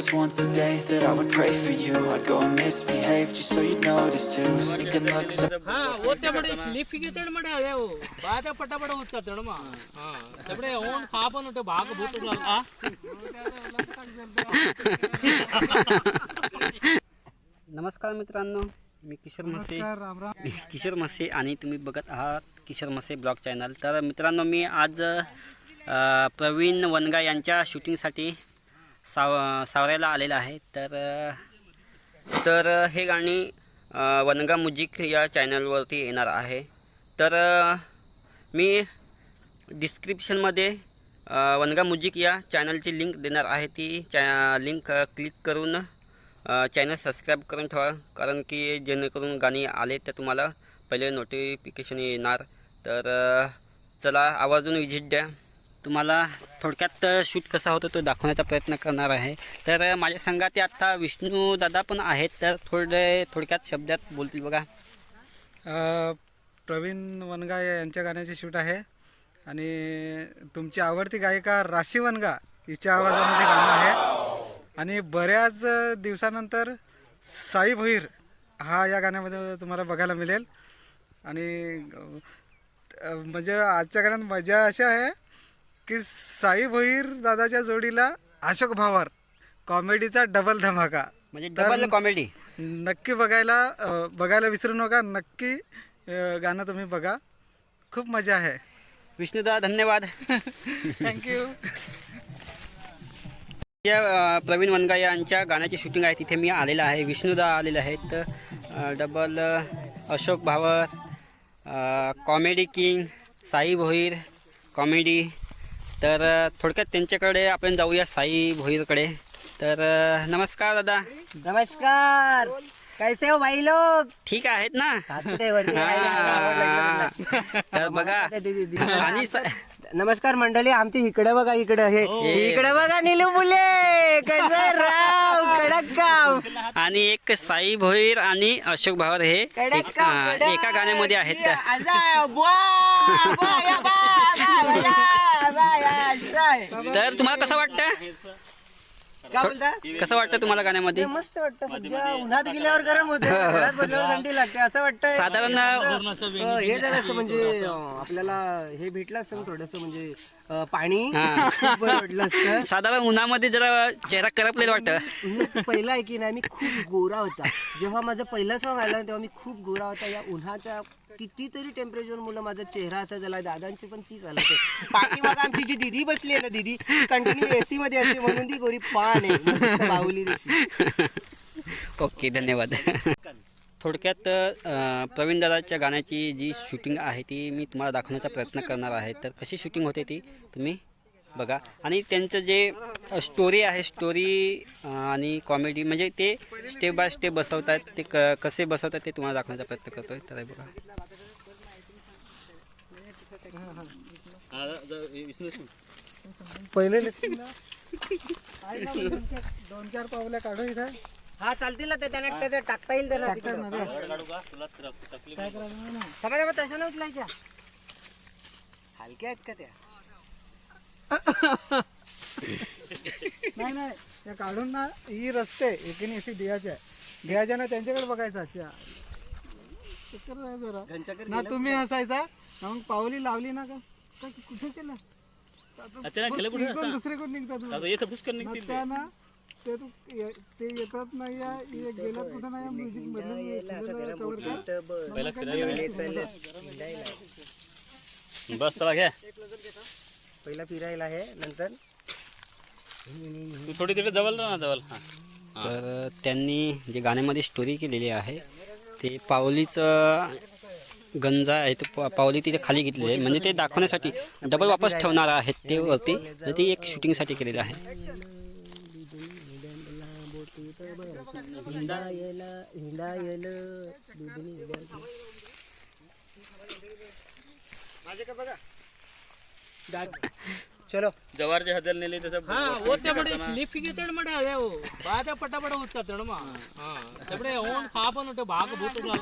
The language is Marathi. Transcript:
was once a day that I would pray for you I'd go and misbehave just so you'd notice too Sneaking looks ಹಾ ಓದ್ತೆ ಮಾಡಿ ಸ್ಲಿಪ್ಪಿಗೆ ತಡ್ ಮಾಡಿ ಅದೇವು ಬಾದ ಪಟ ಪಟ ಹೋಗ್ತಾ ತಡಮ ಹಾ ತಬಡೆ ಓನ್ ಖಾಪನ್ ಉಂಟು ಬಾಗ ಬೂತುಗಳ नमस्कार मित्रांनो मी किशोर मसे मी किशोर मसे आणि तुम्ही बघत आहात किशोर मसे ब्लॉग चॅनल तर मित्रांनो मी आज अ, प्रवीण वनगा यांच्या शूटिंगसाठी साव सावरायला आलेला आहे. तर तर हे गाणी वनगा म्युझिक या चॅनलवरती येणार आहे. तर मी डिस्क्रिप्शनमध्ये वनगा म्युझिक या चॅनलची लिंक देणार आहे. ती चॅ लिंक क्लिक करून चॅनल सबस्क्राईब करून ठेवा. कारण की जेणेकरून गाणी आले तर तुम्हाला पहिले नोटिफिकेशन येणार. तर चला आवाजून व्हिजिट द्या. तुम्हाला थोडक्यात शूट कसा होतो तो दाखवण्याचा प्रयत्न करणार आहे. तर माझ्या संघात आत्ता विष्णू दादा पण आहेत तर थोडे थोडक्यात शब्दात बोलतील बघा. प्रवीण वनगा यांच्या गाण्याची शूट आहे. आणि तुमची आवडती गायिका राशी वनगा हिच्या आवाजामध्ये गाणं आहे. आणि बऱ्याच दिवसानंतर साई भोईर हा या गाण्यामध्ये तुम्हाला बघायला मिळेल. आणि म्हणजे आजच्या गाण्यात मजा अशी आहे की साई भोईर दादाच्या जोडीला अशोक भावार कॉमेडीचा डबल धमाका. म्हणजे डबल कॉमेडी नक्की बघायला अ, बघायला विसरू नका. नक्की अ, गाणं तुम्ही बघा. खूप मजा आहे. विष्णुदा धन्यवाद. थँक्यू या अ, प्रवीण वनगा यांच्या गाण्याची शूटिंग आहे. तिथे मी आलेला आहे. विष्णुदा आलेले आहेत. अ, डबल अ, Ashok Bhavar comedy king Sai Bhoir comedy तर थोडक्यात त्यांच्याकडे आपण जाऊया साई भोईरकडे. तर नमस्कार दादा. नमस्कार. कैसे हो भाई लोग? ठीक आहेत ना? हा. तर बघा. आणि स- नमस्कार मंडळी आमची इकडे बघा इकडे हे. इकडे बघा निलू मुले. कसं राव? कडक काम. आणि एक साई भोईर आणि अशोक भावर हे एक- गाण्यामध्ये आहेत? तर तुम्हाला कसं वाटतं? काय बोलता? कसं वाटतं तुम्हाला गाण्यामध्ये? मस्त वाटतं. सध्या उन्हात गेल्यावर गरम होतं. घरात बसल्यावर थंडी लागते. असं वाटतं साधारण अं, हे जर असं म्हणजे अं, आपल्याला हे भेटलं असतं ना थोडस म्हणजे अं, पाणी. बरं वाटलं असतं. साधारण उन्हामध्ये जरा चेहरा करपलेला वाटतं. मी पहिला आहे की नाही मी खूप गोरा होता. जेव्हा माझं पहिलं सॉंग आलं ना, तेव्हा मी खूप गोरा होता. या उन्हाच्या कितीतरी टेम्परेचर मुलं माझा चेहरा असा झाला दादांची पण ते पाठीमाग आमची जी दिदी बसली आहे ना दिदी कंटिन्यू एसी मध्ये असते म्हणून ती गोरी पान आहे मस्त बाहुली तशी ओके धन्यवाद. थोडक्यात अं, प्रवीण दादाच्या गाण्याची जी शूटिंग आहे ती मी तुम्हाला दाखवण्याचा प्रयत्न करणार आहे. तर कशी शूटिंग होते ती तुम्ही? बघा. आणि त्यांचं जे स्टोरी आहे स्टोरी आणि कॉमेडी म्हणजे ते स्टेप बाय स्टेप बसवतात ते क कसे बसवतात ते तुम्हाला दाखवण्याचा प्रयत्न करतो आहे तर हे बघा. पहिले दोन चार पावल्या काढू इथं हा चालतील ना ते त्यांना टाकता येईल. थांबा, थांबा, तशा उचलायच्या हलक्या आहेत का त्या? नाही नाही. त्या काढून ना ही रस्ते एकीने अशी द्यायच्या द्यायच्या ना त्यांच्याकडे बघायचं अच्छा चक्कर नाही जरा. ना तुम्ही हसायचा ना मग पावली लावली ना का? का कुठे केलं? अचानक केलं कुठे? इकडून दुसरीकडून निघतात आता येतं पुष्कळ मग निघतील त्या ना ते तू ये- ते येतात नाही या ये गेलं कुठं नाही म्युझिक बस. चला घ्या. पहिला फिरायला आहे नंतर तू थोडी तिकडे जवळ ना जवळ. हा. तर त्यांनी जे गाण्यामध्ये स्टोरी केलेली आहे ते पावलीचं गंजा आहे तो पा- पावली तिथे खाली घेतलेली आहे. म्हणजे ते दाखवण्यासाठी डबल वापस ठेवणार आहेत ते वरती. तर ते एक शूटिंगसाठी केलेलं आहे. हिंडायला हिंडायला चलो ಜವಾರ್ಜಿ ಹದಲ್ಲಿ ಹಾ ಓದ್ತೆ ಮಾಡಿ ಸ್ಲಿಪ್ಪಿಗೆ ತಡ್ ಮಾಡಿ ಅದೇವು ಬಾದ ಪಟ ಪಟ ಹೋಗ್ತಾ ತಡಮ ಹಾ ತಬಡೆ ಓನ್ ಖಾಪನ್ ಉಂಟು ಬಾಗ ಬೂತುಗಳ